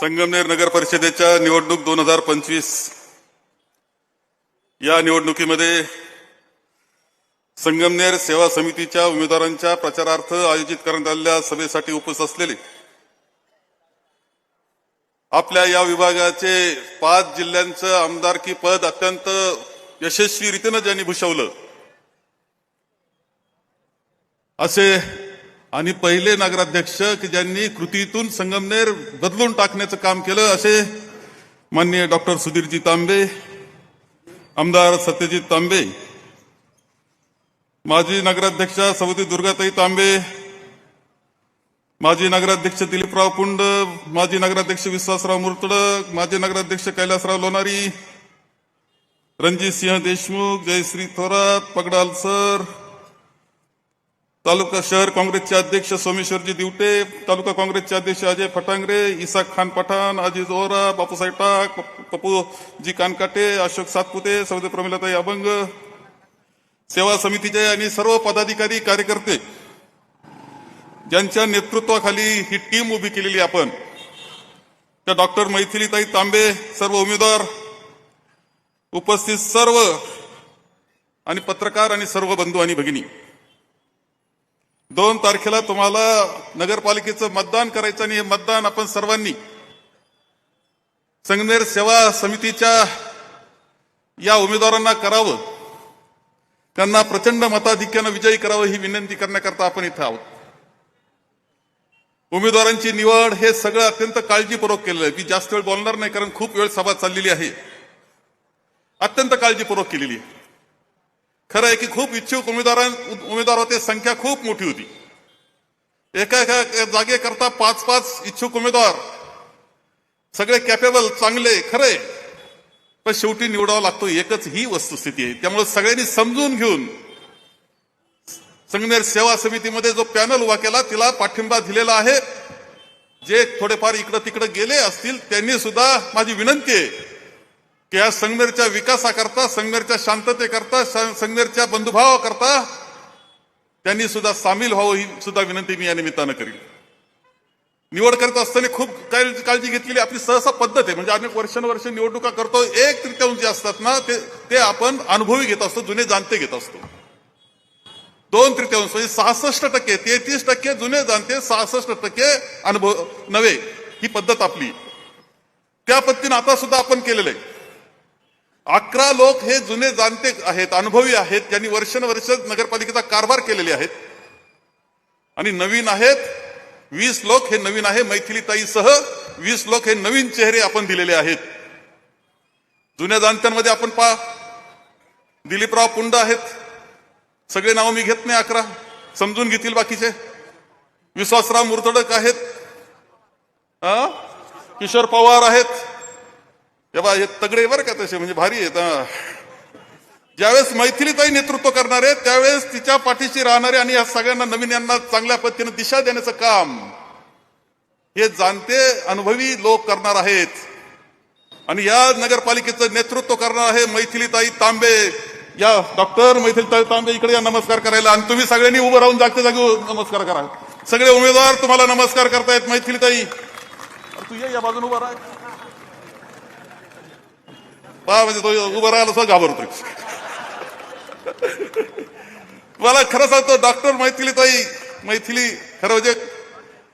संगमनेर नगर परिषदेच्या निवडणूक दोन हजार पंचवीस या निवडणुकीमध्ये संगमनेर सेवा समितीच्या उमेदवारांच्या प्रचारार्थ आयोजित करण्यात आलेल्या सभेसाठी उपस्थित असलेले आपल्या या विभागाचे पाच जिल्ह्यांचं आमदारकी पद अत्यंत यशस्वी रीतीनं ज्यांनी भूषवलं असे आणि पहिले नगराध्यक्ष की ज्यांनी कृतीतून संगमनेर बदलून टाकण्याचं काम केलं असे माननीय डॉक्टर सुधीरजी तांबे आमदार सत्यजित तांबे माजी नगराध्यक्ष सवती दुर्गाताई तांबे माजी नगराध्यक्ष दिलीपराव पुंड माजी नगराध्यक्ष विश्वासराव मुर्तडक माजी नगराध्यक्ष कैलासराव लोणारी रणजित सिंह देशमुख जयश्री थोरात पगडाल सर तालुका शहर काँग्रेसचे अध्यक्ष सोमेश्वरजी दिवटे तालुका काँग्रेसचे अध्यक्ष अजय फटांगरे इसाक खान पठाण अजित ओरा बापूसाहेब टाक पप्पूजी कानकाटे अशोक सातपुते सौदे प्रमिलाताई अभंग सेवा समितीचे आणि सर्व पदाधिकारी कार्यकर्ते ज्यांच्या नेतृत्वाखाली ही टीम उभी केलेली आपण त्या डॉक्टर मैथिलीताई तांबे सर्व उमेदवार उपस्थित सर्व आणि पत्रकार आणि सर्व बंधू आणि भगिनी. दोन तारखेला तुम्हाला नगरपालिकेचं मतदान करायचं आणि हे मतदान आपण सर्वांनी संगमेर सेवा समितीच्या या उमेदवारांना करावं त्यांना प्रचंड मताधिक्यानं विजयी करावं ही विनंती करण्याकरता आपण इथं आहोत. उमेदवारांची निवड हे सगळं अत्यंत काळजीपूर्वक केलेलं आहे. मी जास्त वेळ बोलणार नाही कारण खूप वेळ सभा चाललेली आहे. अत्यंत काळजीपूर्वक केलेली आहे. खरं आहे की खूप इच्छुक उमेदवारां उमेदवार होते संख्या खूप मोठी होती. एका एका जागेकरता पाच पाच इच्छुक उमेदवार. सगळे कॅपेबल चांगले खरे पण शेवटी निवडावा लागतो एकच ही वस्तुस्थिती आहे. त्यामुळे सगळ्यांनी समजून घेऊन संगमेर सेवा समितीमध्ये जो पॅनल उभा केला तिला पाठिंबा दिलेला आहे. जे थोडेफार इकडं तिकडं गेले असतील त्यांनी सुद्धा माझी विनंती आहे. की या संगमेरच्या विकासाकरता संगमेरच्या शांततेकरता संगमेरच्या बंधुभावाकरता त्यांनी सुद्धा सामील व्हावं ही सुद्धा विनंती मी या निमित्तानं करील. निवड करत असताना खूप काळजी काळजी घेतलेली आपली सहसा पद्धत आहे. म्हणजे अनेक वर्षानुवर्ष निवडणुका करतो एक तृतीयांश जे असतात ना ते ते आपण अनुभवी घेत असतो जुने जाणते घेत असतो. दोन तृतीयांश म्हणजे सहासष्ट टक्के तेहतीस टक्के जुने जाणते सहासष्ट टक्के अनुभव नव्हे ही पद्धत आपली. त्या पद्धतीनं आता सुद्धा आपण केलेलं आहे. अकरा लोक हे जुने जाणते आहेत अनुभवी आहेत त्यांनी वर्षानुवर्ष नगरपालिकेचा कारभार केलेले आहेत. आणि नवीन आहेत वीस लोक हे नवीन आहे मैथिलीताईसह वीस लोक हे नवीन चेहरे आपण दिलेले आहेत. जुन्या जाणत्यांमध्ये आपण पा दिलीपराव पुंड आहेत. सगळे नाव मी घेत नाही अकरा. समजून घेतील बाकीचे. विश्वासराव मुर्तडक आहेत. हा? किशोर पवार आहेत. तेव्हा हे तगडे बरं का तसे म्हणजे भारी आहेत ज्यावेळेस मैथिलीताई नेतृत्व करणार आहे त्यावेळेस तिच्या पाठीशी राहणारे आणि या सगळ्यांना नवीन यांना चांगल्या पद्धतीने दिशा देण्याचं काम हे जाणते अनुभवी लोक करणार आहेत. आणि या नगरपालिकेचं नेतृत्व करणार आहे मैथिलीताई तांबे. या डॉक्टर मैथिलीताई तांबे इकडे या नमस्कार करायला. आणि तुम्ही सगळ्यांनी उभं राहून जागते जागी नमस्कार करा. सगळे उमेदवार तुम्हाला नमस्कार करतायत मैथिलीताई तू ये या बाजून उभा राहा. पहा म्हणजे तो उभं राहिला सुद्धा घाबरतोय. मला खरं सांगतो डॉक्टर मैथिलीताई मैथिली खरं म्हणजे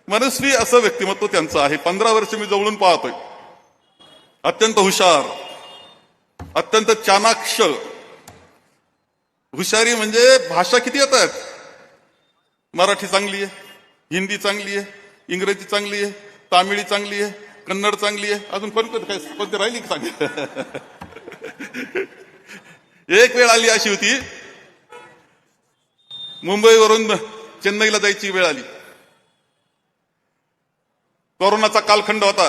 मनस्वी असं व्यक्तिमत्व त्यांचं आहे. पंधरा वर्ष मी जवळून पाहतोय. अत्यंत हुशार अत्यंत चाणाक्ष. हुशारी म्हणजे भाषा किती येतात मराठी चांगली आहे हिंदी चांगली आहे इंग्रजी चांगली आहे तामिळी चांगली आहे कन्नड चांगली आहे. अजून कोणते काय कोणती राहिली का चांगली एक वेळ आली अशी होती. मुंबईवरून चेन्नईला जायची वेळ आली. कोरोनाचा कालखंड होता.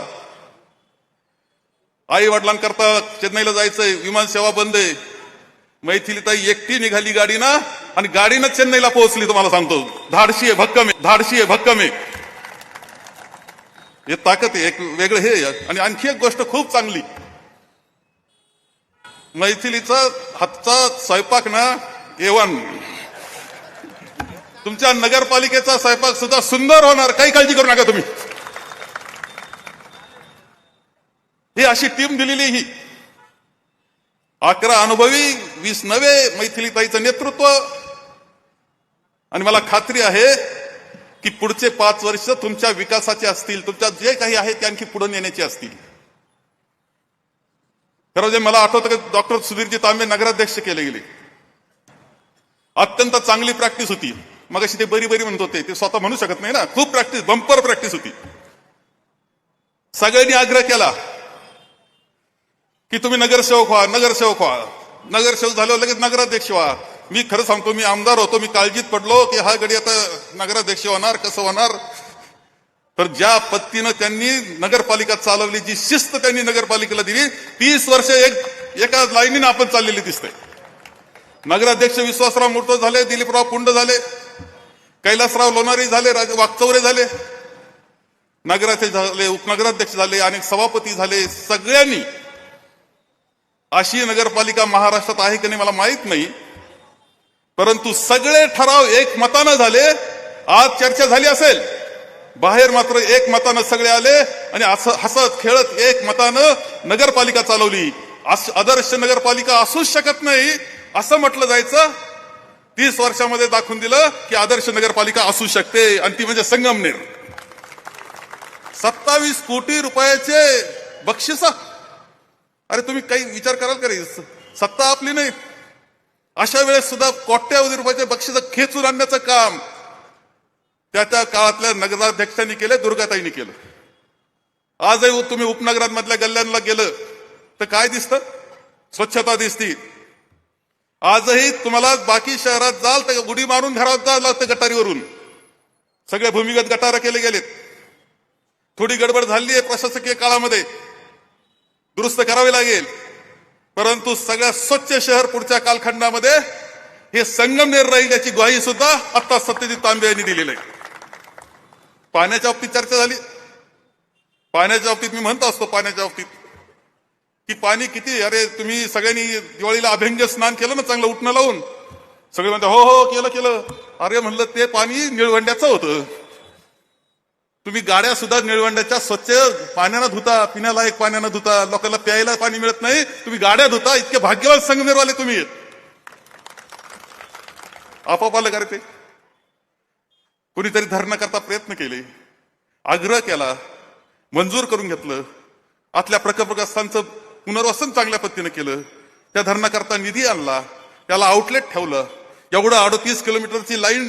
आई वडिलांकरता चेन्नईला जायचंय. विमान सेवा बंद आहे. मैथिलीताई एकटी निघाली गाडी ना आणि गाडीनं चेन्नईला पोहोचली तुम्हाला सांगतो. धाडशी आहे भक्कम आहे. धाडशी आहे भक्कम आहे. हे ताकद आहे एक वेगळं हे आणि आणखी एक गोष्ट खूप चांगली. मैथिलीचा हातचा स्वयंपाक ना एवन तुमच्या नगरपालिकेचा स्वयंपाक सुद्धा सुंदर होणार काही काळजी करू नका तुम्ही. ही अशी टीम दिलेली ही. अकरा अनुभवी वीस नवे मैथिलीताईचं नेतृत्व. आणि मला खात्री आहे की पुढचे पाच वर्ष तुमच्या विकासाचे असतील तुमच्या जे काही आहे ते आणखी पुढे नेण्याचे असतील. खरं म्हणजे मला आठवतं की डॉक्टर सुधीरजी तांबे नगराध्यक्ष केले गेले. अत्यंत चांगली प्रॅक्टिस होती. मग अशी ते बरी बरी म्हणत होते. ते स्वतः म्हणू शकत नाही ना. खूप प्रॅक्टिस बंपर प्रॅक्टिस होती. सगळ्यांनी आग्रह केला की तुम्ही नगरसेवक व्हा नगरसेवक व्हा. नगरसेवक झाल्यावर लगेच नगराध्यक्ष व्हा. मी खरं सांगतो मी आमदार होतो मी काळजीत पडलो की हा गडी आता नगराध्यक्ष होणार कसं होणार? तर ज्या पत्तीनं त्यांनी नगरपालिका चालवली जी शिस्त त्यांनी नगरपालिकेला दिली तीस वर्ष एक एका लाईनीनं आपण चाललेली दिसते नगराध्यक्ष विश्वासराव मूर्त झाले दिलीपराव पुंड झाले कैलासराव लोणारी झाले राज वाकचौरे झाले नगराचे झाले उपनगराध्यक्ष झाले अनेक सभापती झाले सगळ्यांनी अशी नगरपालिका महाराष्ट्रात आहे की नाही मला माहीत नाही. परंतु सगळे ठराव एक मतानं झाले आज चर्चा झाली असेल. बाहेर मात्र एक मतानं सगळे आले आणि असं हसत खेळत एक मतानं नगरपालिका चालवली. अस- आदर्श नगरपालिका असूच शकत नाही असं म्हटलं जायचं. तीस वर्षामध्ये दाखवून दिलं की आदर्श नगरपालिका असू शकते आणि ती म्हणजे संगमनेर. सत्तावीस कोटी रुपयाचे बक्षिस. अरे तुम्ही काही विचार कराल का रे? सत्ता आपली नाही. अशा वेळेस सुद्धा कोट्यावधी रुपयाचे बक्षीस खेचून आणण्याचं काम त्या त्या काळातल्या नगराध्यक्षांनी केलं दुर्गाताईंनी केलं. आजही तुम्ही उपनगरांमधल्या गल्ल्यांना गेलं तर काय दिसतं? स्वच्छता दिसती. आजही तुम्हाला बाकी शहरात जाल तर उडी मारून घरात जावं लागतं गटारीवरून. सगळे भूमिगत गटार केले गेलेत. थोडी गडबड झाली आहे प्रशासकीय काळामध्ये. दुरुस्त करावी लागेल. परंतु सगळ्या स्वच्छ शहर पुढच्या कालखंडामध्ये हे संगमनेर राहील याची ग्वाही सुद्धा आता सत्यजित तांबे यांनी दिलेली आहे. पाण्याच्या बाबतीत चर्चा झाली. पाण्याच्या बाबतीत मी म्हणत असतो पाण्याच्या बाबतीत. की पाणी किती अरे तुम्ही सगळ्यांनी दिवाळीला अभ्यंग स्नान केलं ना चांगलं उठणं लावून. सगळे म्हणतात हो हो केलं केलं. अरे म्हणलं ते पाणी निळवंड्याचं होतं. तुम्ही गाड्या सुद्धा निळवंड्याच्या स्वच्छ पाण्यानं धुता पिण्यालायक पाण्यानं धुता लोकांना प्यायला पाणी मिळत नाही. तुम्ही गाड्या धुता इतके भाग्यवान संगमेरवाले तुम्ही. आपापाला आलं का रे ते? कुणीतरी धरण्याकरता प्रयत्न केले आग्रह केला मंजूर करून घेतलं आतल्या प्रकल्पग्रस्तांचं पुनर्वसन चांगल्या पद्धतीनं केलं त्या धरणाकरता निधी आणला त्याला आउटलेट ठेवलं एवढं अडतीस किलोमीटरची लाईन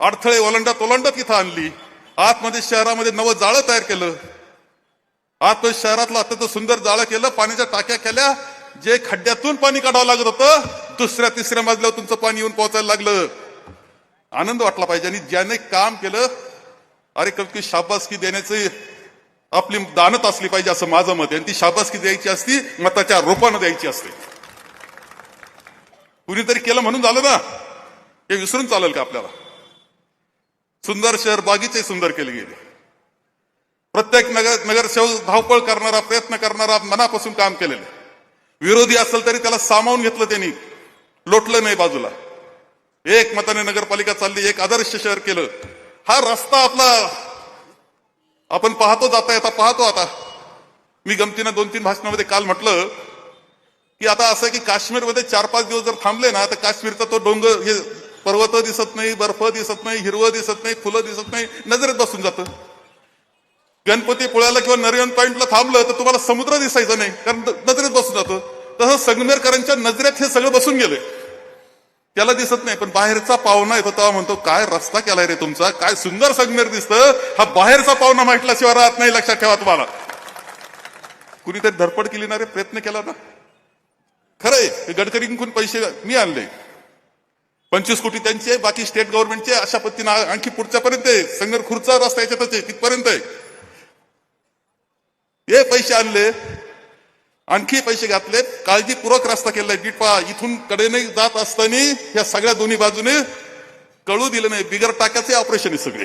अडथळे ओलांडत ओलांडत तिथं आणली आतमध्ये शहरामध्ये नवं जाळं तयार केलं आतमध्ये शहरातलं अत्यंत सुंदर जाळं केलं पाण्याच्या टाक्या केल्या जे खड्ड्यातून पाणी काढावं लागत होतं दुसऱ्या तिसऱ्या मजल्यावर तुमचं पाणी येऊन पोहोचायला लागलं. आनंद वाटला पाहिजे. आणि ज्याने काम केलं अरे कधी शाबासकी देण्याचे आपली दानत असली पाहिजे असं माझं मत आहे. आणि ती शाबासकी द्यायची असती मताच्या रोपानं द्यायची असते. कुणीतरी केलं म्हणून झालं ना? हे विसरून चालेल का आपल्याला? सुंदर शहर बागीचे सुंदर केले गेले. प्रत्येक नगर नगरसेवक धावपळ करणारा प्रयत्न करणारा मनापासून काम केलेलं विरोधी असेल तरी त्याला सामावून घेतलं त्यांनी. लोटलं नाही बाजूला. एक मताने नगरपालिका चालली एक आदर्श शहर केलं. हा रस्ता आपला आपण पाहतो जाता येता पाहतो आता. मी गमतीनं दोन तीन भाषणामध्ये काल म्हटलं की आता असं की काश्मीरमध्ये चार पाच दिवस जर थांबले ना तर काश्मीरचा तो डोंगर हे पर्वत दिसत नाही बर्फ दिसत नाही हिरवं दिसत नाही फुलं दिसत नाही नजरेत बसून जातं. गणपती पुळ्याला किंवा नरियन पॉइंटला थांबलं तर तुम्हाला समुद्र दिसायचं नाही कारण नजरेत बसून जातं. तसं संगमेरकरांच्या नजरेत हे सगळं बसून गेले त्याला दिसत नाही पण बाहेरचा पाहुणा येतो तेव्हा म्हणतो काय रस्ता केलाय रे तुमचा? काय सुंदर संगमेर दिसतं? हा बाहेरचा पाहुणा म्हटल्याशिवाय राहत नाही लक्षात ठेवा तुम्हाला. कुणीतरी धडपड केली ना रे प्रयत्न केला ना. खरंय हे गडकरींकडून पैसे मी आणले. पंचवीस कोटी त्यांचे बाकी स्टेट गव्हर्नमेंटचे अशा पद्धतीनं आणखी पुढच्या पर्यंत आहे. संगर खुर्चा रस्ता याच्यातच आहे तिथपर्यंत आहे. हे पैसे आणले आणखी पैसे घातले काळजीपूर्वक रस्ता केलाय. डिटपा इथून कडेने जात असताना या सगळ्या दोन्ही बाजूने कळू दिलं नाही. बिगर टाक्याचे ऑपरेशन आहे सगळे.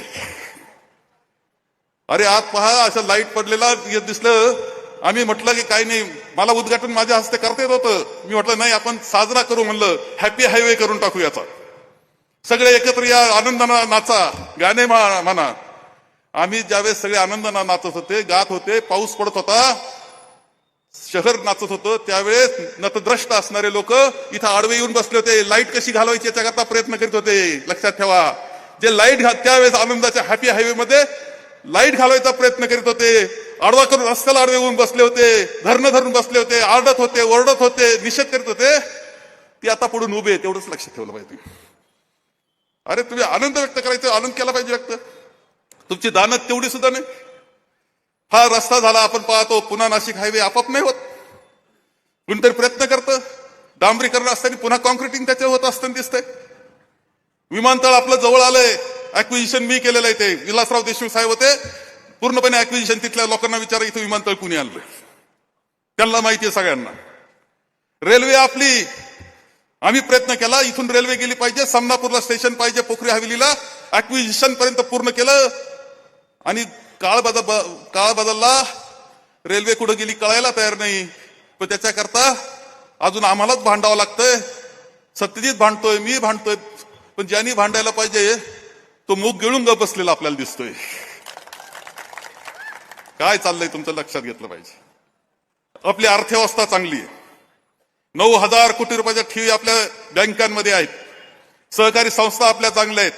अरे आत पहा असं लाइट पडलेला दिसलं. आम्ही म्हटलं की काही नाही मला उद्घाटन माझ्या हस्ते करता येत होतं. मी म्हटलं नाही आपण साजरा करू म्हणलं. हॅपी हायवे करून टाकू याचा सगळे एकत्र या आनंदाना नाचा. गाणे म्हणा. आम्ही ज्यावेळेस सगळे आनंदाना नाचत होते गात होते पाऊस पडत होता. शहर नाचत होतं त्यावेळेस नतद्रष्ट असणारे लोक इथं आडवे येऊन बसले होते. लाइट कशी घालवायची याच्याकरता प्रयत्न करीत होते. लक्षात ठेवा. जे लाइट त्यावेळेस आनंदाच्या हॅपी हायवे मध्ये लाइट घालवायचा प्रयत्न करीत होते. आडवा करून रस्त्याला आडवे येऊन बसले होते. धरणं धरून बसले होते. आरडत होते ओरडत होते निषेध करीत होते. ती आता पुढून उभे तेवढंच लक्षात ठेवलं पाहिजे अरे तुम्ही आनंद व्यक्त करायचा आनंद केला पाहिजे व्यक्त. तुमची दानत तेवढी सुद्धा नाही. हा रस्ता झाला आपण पाहतो पुन्हा नाशिक हायवे आपाप नाही होत कोणतरी प्रयत्न करतं डांबरीकरण असताना पुन्हा कॉन्क्रिटिंग त्याच्यावर होत असताना दिसतंय. विमानतळ आपलं जवळ आलंय अक्विजिशन मी केलेलं आहे ते. विलासराव देशमुख साहेब होते पूर्णपणे अक्विजिशन तिथल्या लोकांना विचारा इथं विमानतळ कुणी आणलं त्यांना माहिती आहे सगळ्यांना. रेल्वे आपली आम्ही प्रयत्न केला इथून रेल्वे गेली पाहिजे समनापूरला स्टेशन पाहिजे पोखरी हवेलीला अक्विजिशन पर्यंत पूर्ण केलं आणि काळ बदल काळ बदलला रेल्वे कुठं गेली कळायला तयार नाही. पण त्याच्याकरता अजून आम्हालाच भांडावं लागतंय. सत्यजित भांडतोय मी भांडतोय पण ज्यांनी भांडायला पाहिजे तो मूग गिळून ग बसलेला आपल्याला दिसतोय. काय चाललंय तुमचं लक्षात घेतलं पाहिजे. आपली अर्थव्यवस्था चांगली आहे. नऊ हजार कोटी रुपयाच्या ठेवी आपल्या बँकांमध्ये आहेत. सहकारी संस्था आपल्या चांगल्या आहेत.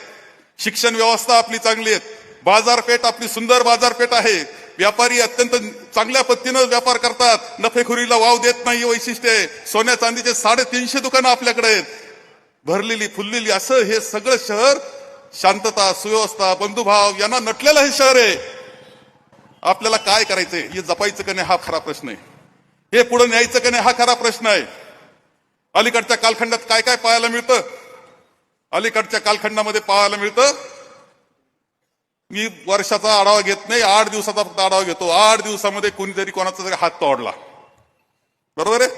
शिक्षण व्यवस्था आपली चांगली आहे बाजारपेठ आपली सुंदर बाजारपेठ आहे. व्यापारी अत्यंत चांगल्या पद्धतीनं व्यापार करतात. नफेखोरीला वाव देत नाही वैशिष्ट्य आहे. सोन्या चांदीचे साडेतीनशे दुकानं आपल्याकडे आहेत. भरलेली फुललेली असं हे सगळं शहर शांतता सुव्यवस्था बंधुभाव यांना नटलेलं हे शहर आहे. आपल्याला काय करायचंय? हे जपायचं का नाही हा खरा प्रश्न आहे. हे पुढे न्यायचं का नाही हा खरा प्रश्न आहे. अलीकडच्या कालखंडात काय काय पाहायला मिळतं? अलीकडच्या कालखंडामध्ये पाहायला मिळतं? मी वर्षाचा आढावा घेत नाही आठ दिवसाचा फक्त आढावा घेतो. आठ दिवसामध्ये कोणीतरी कोणाचा तरी हात तोडला. बरोबर आहे?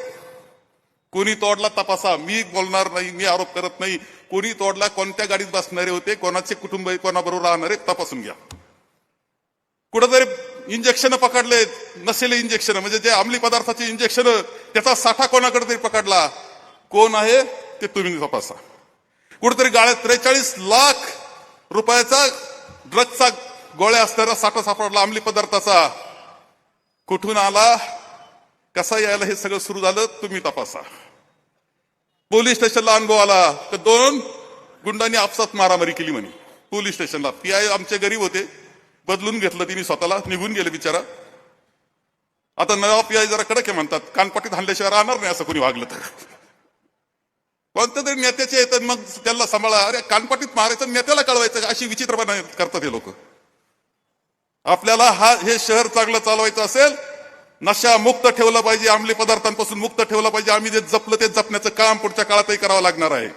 कोणी तोडला तपासा. मी बोलणार नाही मी आरोप करत नाही. कोणी तोडला कोणत्या गाडीत बसणारे होते कोणाचे कुटुंब कोणाबरोबर राहणारे तपासून घ्या. कुठंतरी इंजेक्शन पकडले नसेले इंजेक्शन म्हणजे जे अंमली पदार्थाचे इंजेक्शन त्याचा साठा कोणाकडे तरी पकडला? कोण आहे? ते तुम्ही तपासा. कुठेतरी गाळ्यात त्रेचाळीस लाख रुपयाचा ड्रगचा गोळ्या असणारा साठा सापडला अंमली पदार्थाचा. कुठून आला? कसा यायला हे सगळं सुरू झालं तुम्ही तपासा. पोलीस स्टेशनला अनुभव आला तर दोन गुंडांनी आपसात मारामारी केली म्हणे. पोलीस स्टेशनला. पी आय आमचे गरीब होते बदलून घेतलं तिने स्वतःला निघून गेले बिचारा. आता नवा पी आय जरा कडक आहे म्हणतात कानपाटीत हाणल्याशिवाय राहणार नाही असं कोणी वागलं तर. कोणत्या तरी नेत्याचे येतात मग त्याला सांभाळा. अरे कानपाटीत मारायचं नेत्याला कळवायचं अशी विचित्रपणा करतात हे लोक. आपल्याला हा हे शहर चांगलं चालवायचं असेल नशा मुक्त ठेवलं पाहिजे अंमली पदार्थांपासून मुक्त ठेवलं पाहिजे. आम्ही जे जपलं ते जपण्याचं काम पुढच्या काळातही करावं लागणार आहे.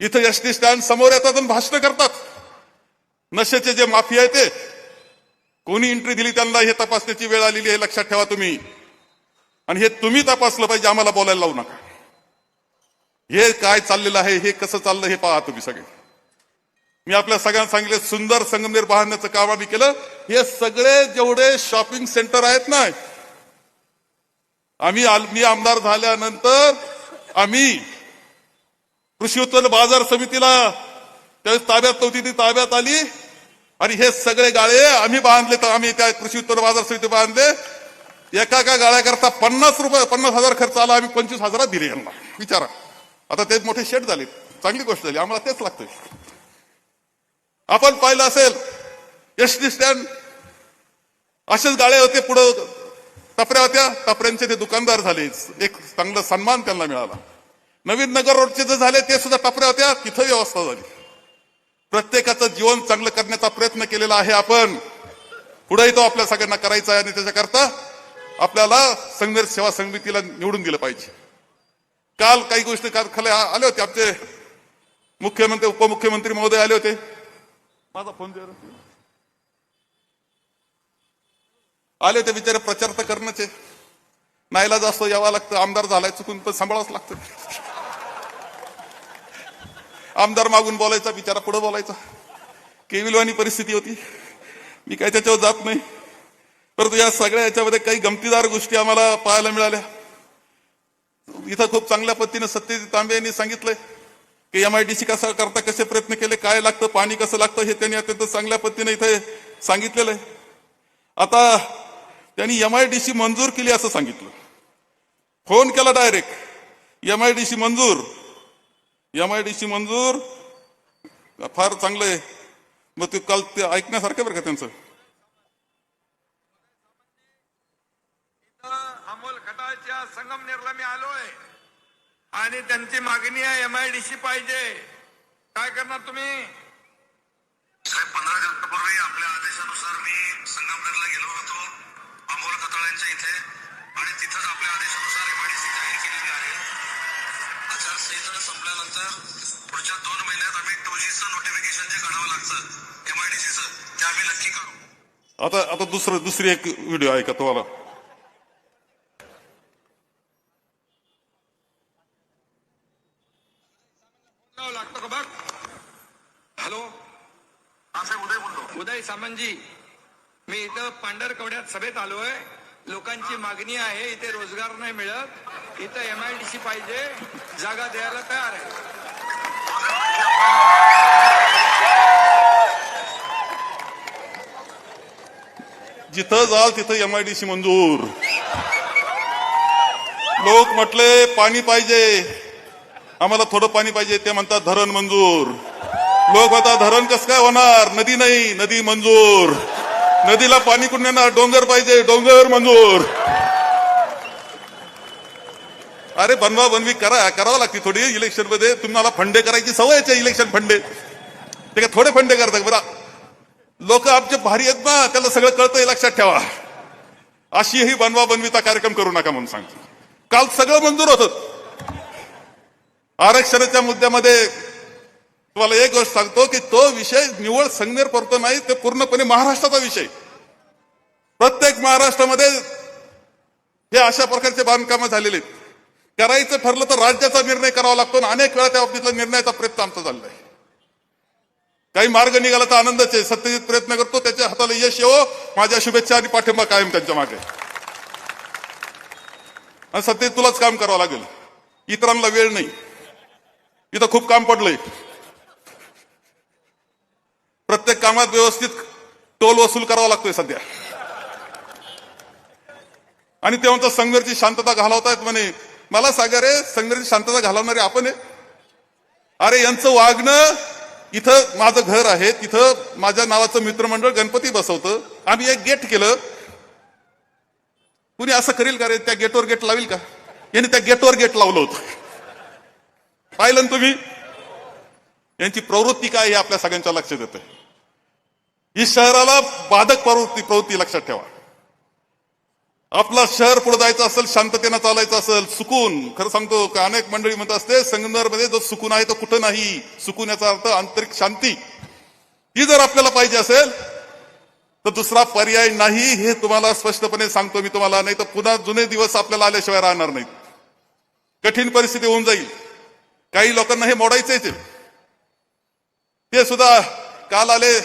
इथं एस टी स्टँड समोर येतात आणि भाषण करतात. नशेचे जे माफी आहे ते. कोणी एंट्री दिली त्यांना हे तपासण्याची वेळ आलेली आहे लक्षात ठेवा तुम्ही. आणि हे तुम्ही तपासलं पाहिजे आम्हाला बोलायला लावू नका. हे काय चाललेलं आहे हे कसं चाललं हे पहा तुम्ही सगळे. मी आपल्या सगळ्यांना सांगितले सुंदर संगमनेर बांधण्याचं काम आम्ही केलं. हे सगळे जेवढे शॉपिंग सेंटर आहेत ना आम्ही मी आमदार झाल्यानंतर आम्ही कृषी उत्पन्न बाजार समितीला त्यावेळेस ताब्यात नव्हती ती ताब्यात आली. आणि हे सगळे गाळे आम्ही बांधले तर आम्ही त्या कृषी उत्पन्न बाजार समिती बांधले. एका एका गाळ्याकरता पन्नास रुपये पन्नास हजार खर्च आला आम्ही पंचवीस हजारात दिले यांना. विचारा. आता ते मोठे शेट झाले. चांगली गोष्ट झाली. आम्हाला तेच लागतंय. आपण पाहिलं असेल एस टी स्टँड असेच गाळे होते पुढं. टपऱ्या होत्या टपऱ्यांचे ते दुकानदार झाले. एक चांगला सन्मान त्यांना मिळाला. नवीन नगर रोडचे जे झाले ते सुद्धा टपऱ्या होत्या तिथं व्यवस्था झाली. प्रत्येकाचं जीवन चांगलं करण्याचा प्रयत्न केलेला आहे आपण. पुढेही तो आपल्या सगळ्यांना करायचा आहे आणि त्याच्याकरता आपल्याला संघर्ष सेवा समितीला निवडून दिलं पाहिजे. काल काही गोष्टी काल आले होते. आमचे मुख्यमंत्री उपमुख्यमंत्री महोदय आले होते. माझा फोन दे आले होते बिचारे प्रचार तर करण्याचे. नाहीला जास्त यावं लागतं. आमदार झालाय चुकून पण सांभाळावंच लागतं. आमदार मागून बोलायचा बिचारा पुढे बोलायचा. केविलवानी परिस्थिती होती. मी काय त्याच्यावर जात नाही. परंतु या सगळ्या याच्यामध्ये काही गमतीदार गोष्टी आम्हाला पाहायला मिळाल्या. इथं खूप चांगल्या पद्धतीने सत्यजित तांबे यांनी सांगितलंय की एमआयडीसी कसा करता कसे प्रयत्न केले काय लागतं पाणी कसं लागतं हे त्यांनी अत्यंत चांगल्या पद्धतीने इथे सांगितलेलं आहे. आता त्यांनी एमआयडीसी मंजूर केली असं सांगितलं. फोन केला डायरेक्ट. एमआयडीसी मंजूर. एमआयडीसी मंजूर. फार चांगलं आहे. मग ते काल ते ऐकण्यासारखं बरं का त्यांचं अमोल खटाळच्या संगमनेरला मी आलोय. आणि त्यांची मागणी आहे एमआयडीसी पाहिजे. काय करणार तुम्ही? साहेब पंधरा दिवसापूर्वी आपल्या आदेशानुसार मी संगमनेरला गेलो होतो अमोल कताळ्यांच्या इथे. आणि तिथंच आपल्या आदेशानुसार एमआयडीसी जाहीर केलेली आहे. आचारसंहिता संपल्यानंतर पुढच्या दोन महिन्यात आम्ही टू जीचं नोटिफिकेशन जे काढावं लागतं एमआयडीसीचं ते आम्ही नक्की काढू आता आता दुसरं दुसरी एक व्हिडिओ आहे का तुम्हाला लावावं लागतं का बघ हॅलो हा साहेब उदय सामंतजी मी इथं पांढरकवड्यात सभेत आलोय. लोकांची मागणी आहे इथे रोजगार नाही मिळत. इथं एम आय डी सी पाहिजे जागा द्यायला तयार आहे. जिथं जाल तिथं एम आय डी सी मंजूर. लोक म्हटले पाणी पाहिजे. आम्हाला थोडं पाणी पाहिजे ते म्हणतात धरण मंजूर. लोक आता धरण कसं काय होणार? नदी नाही नदी मंजूर. नदीला पाणी कुठून येणार? डोंगर पाहिजे डोंगर मंजूर. अरे बनवा बनवी करा करावं लागते थोडी इलेक्शनमध्ये. तुम्हाला फंडे करायची सवयच आहे इलेक्शन फंडे. ते का थोडे फंडे करतात बरं? लोक आमचे भारी आहेत ना त्याला सगळं कळतंय लक्षात ठेवा. अशी ही बनवा बनवीचा कार्यक्रम करू नका म्हणून सांगतो. काल सगळं मंजूर होत. आरक्षणाच्या मुद्द्यामध्ये तुम्हाला एक गोष्ट सांगतो की तो विषय निवड संगमेर पडतो नाही ते पूर्णपणे महाराष्ट्राचा विषय. प्रत्येक महाराष्ट्रामध्ये हे अशा प्रकारचे बांधकामं झालेले आहेत. करायचं ठरलं तर राज्याचा निर्णय करावा लागतो आणि अनेक वेळा त्या बाबतीतला निर्णयाचा प्रयत्न आमचा चाललाय काही मार्ग निघाला तर आनंदच आहे सत्यजित प्रयत्न करतो त्याच्या हाताला यश येवो माझ्या शुभेच्छा आणि पाठिंबा कायम त्यांच्या मागे. आणि सत्यजित तुलाच काम करावं लागेल. इतरांना वेळ नाही. इथं खूप काम पडलंय. प्रत्येक कामात व्यवस्थित टोल वसूल करावा लागतोय सध्या. आणि ते म्हणतात संघर्षी शांतता घालवतायत म्हणे. मला सांगा रे संघर्षी शांतता घालवणारे आपण आहे? अरे यांचं वागणं इथं माझं घर आहे तिथं माझ्या नावाचं मित्रमंडळ गणपती बसवतं. आम्ही एक गेट केलं. कुणी असं करेल का रे त्या गेटवर गेट लावेल का? यांनी त्या गेटवर गेट लावलं होतं. पाहिलं ना तुम्ही? यांची प्रवृत्ती काय हे आपल्या सगळ्यांच्या लक्षात येतं ही शहराला बाधक प्रवृत्ती प्रवृत्ती लक्षात ठेवा. आपला शहर पुढे जायचं असेल शांततेनं चालायचं असेल सुकून. खरं सांगतो का अनेक मंडळी म्हणत असते संगमनेरमध्ये जो सुकून आहे तो कुठं नाही. सुकून याचा अर्थ आंतरिक शांती. ही जर आपल्याला पाहिजे असेल तर दुसरा पर्याय नाही हे तुम्हाला स्पष्टपणे सांगतो मी तुम्हाला. नाही तर पुन्हा जुने दिवस आपल्याला आल्याशिवाय राहणार नाहीत. कठीण परिस्थिती होऊन जाईल. काही लोकांना हे मोडायचंच आहे ते सुद्धा काल आले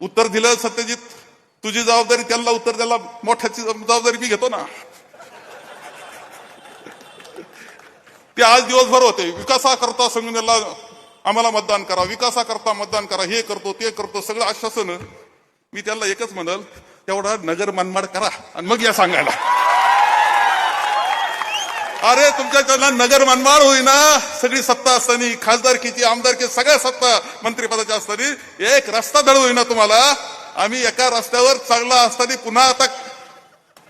उत्तर दिलं सत्यजित तुझी जबाबदारी त्यांना उत्तर द्यायला मोठ्याची जबाबदारी मी घेतो ना. ते आज दिवसभर होते. विकासाकरता संघटनेला आम्हाला मतदान करा विकासाकरता मतदान करा हे करतो ते करतो सगळं आश्वासन मी त्याला एकच म्हणल तेवढा नगर मनमाड करा आणि मग या सांगायला. अरे तुमच्याकडनं नगर मनमाड होईना. सगळी सत्ता असताना खासदारकीची आमदारकी सगळ्या सत्ता मंत्रिपदाच्या असताना एक रस्ता धड होईना तुम्हाला. आम्ही एका रस्त्यावर चांगला असताना पुन्हा आता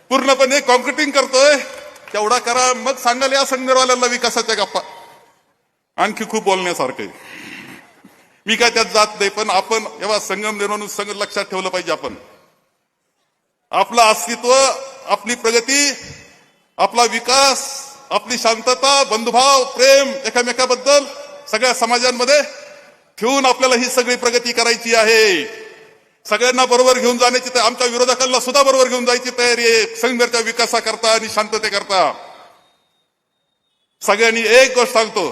पूर्णपणे कॉन्क्रिटिंग करतोय. तेवढा करा. मग सांगाल या संघवाल्यांना विकासाच्या गप्पा. आणखी खूप बोलण्यासारखं आहे. मी काय त्यात जात नाही पण आपण एव्हा संगम निर्माण संघ लक्षात ठेवलं पाहिजे आपण. आपलं अस्तित्व आपली प्रगती आपला विकास आपली शांतता बंधुभाव प्रेम एकामेकाबद्दल सगळ्या समाजांमध्ये ठेवून आपल्याला ही सगळी प्रगती करायची आहे. सगळ्यांना बरोबर घेऊन जाण्याची आमच्या विरोधकांना सुद्धा बरोबर घेऊन जायची तयारी आहे. संघर्षच्या विकासाकरता आणि शांततेकरता सगळ्यांनी एक गोष्ट सांगतो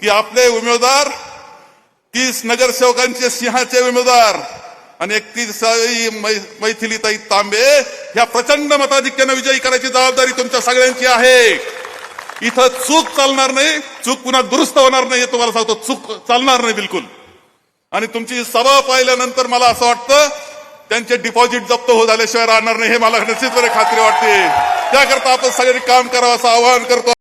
की आपले उमेदवार तीस नगरसेवकांचे सिंहाचे उमेदवार आणि एकतीस मैथिलीताई तांबे ह्या प्रचंड मताधिक्यानं विजयी करायची जबाबदारी तुमच्या सगळ्यांची आहे. इथं चूक चालणार नाही चूक पुन्हा दुरुस्त होणार नाही हे तुम्हाला सांगतो. चूक चालणार नाही बिलकुल. आणि तुमची सभा पाहिल्यानंतर मला असं वाटतं त्यांचे डिपॉझिट जप्त हो झाल्याशिवाय राहणार नाही हे मला निश्चितपणे खात्री वाटते. त्याकरता आपण सगळ्यांनी काम करावं असं आवाहन करतो.